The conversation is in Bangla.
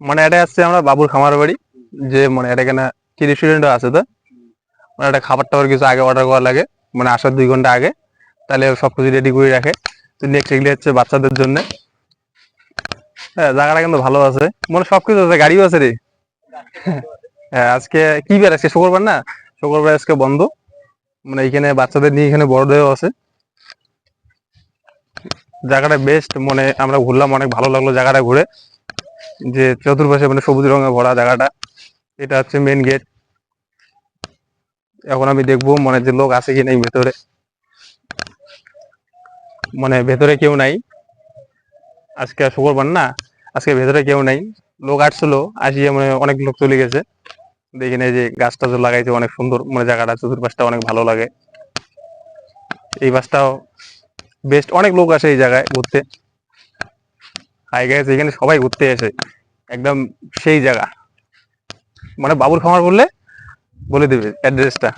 মানে এটা আসছে আমরা বাবুর খামার বাড়ি, যে মানে এটা এখানে কি রেস্টুরেন্ট আছে তো। মানে এটা খাবার টাবার কিছু আগে অর্ডার করা লাগে মানে আসার দুই ঘণ্টা আগে। তাহলে সবকিছু রেডি করে রাখে। তো নেক্সট এগুলি হচ্ছে বাচ্চাদের জন্য। হ্যাঁ জায়গাটা কিন্তু ভালো আছে। মানে সবকিছু আছে, গাড়িও আছে রে। হ্যাঁ আজকে কি বার? আজকে শুক্রবার না? শুক্রবার আজকে বন্ধ। মানে এখানে বাচ্চাদের নিয়ে এখানে বড়দেরও আছে। জায়গাটা বেস্ট মানে আমরা ঘুরলাম, অনেক ভালো লাগল জায়গাটা ঘুরে। যে চতুর্পাশে মানে সবুজ রঙে ভরা জায়গাটা, এটা হচ্ছে মেন গেট এখন আমি দেখব মানে যে লোক আছে কি নাই ভেতরে। মানে ভেতরে কেউ নাই। আজকে শুক্রবার না, আজকে ভেতরে কেউ নাই। লোক আসছিল, আসিয়ে মানে অনেক লোক চলে গেছে। দেখেন এই যে গাছ টাছ লাগাইছে অনেক সুন্দর মানে জায়গাটা, চতুর্পাশটা অনেক ভালো লাগে। এই বাসটাও বেস্ট অনেক লোক আসে এই জায়গায় ঘুরতে। হাই এখানে সবাই ঘুরতে এসে, একদম সেই জায়গা। মানে বাবুর খামার বললে বলে দেবে অ্যাড্রেসটা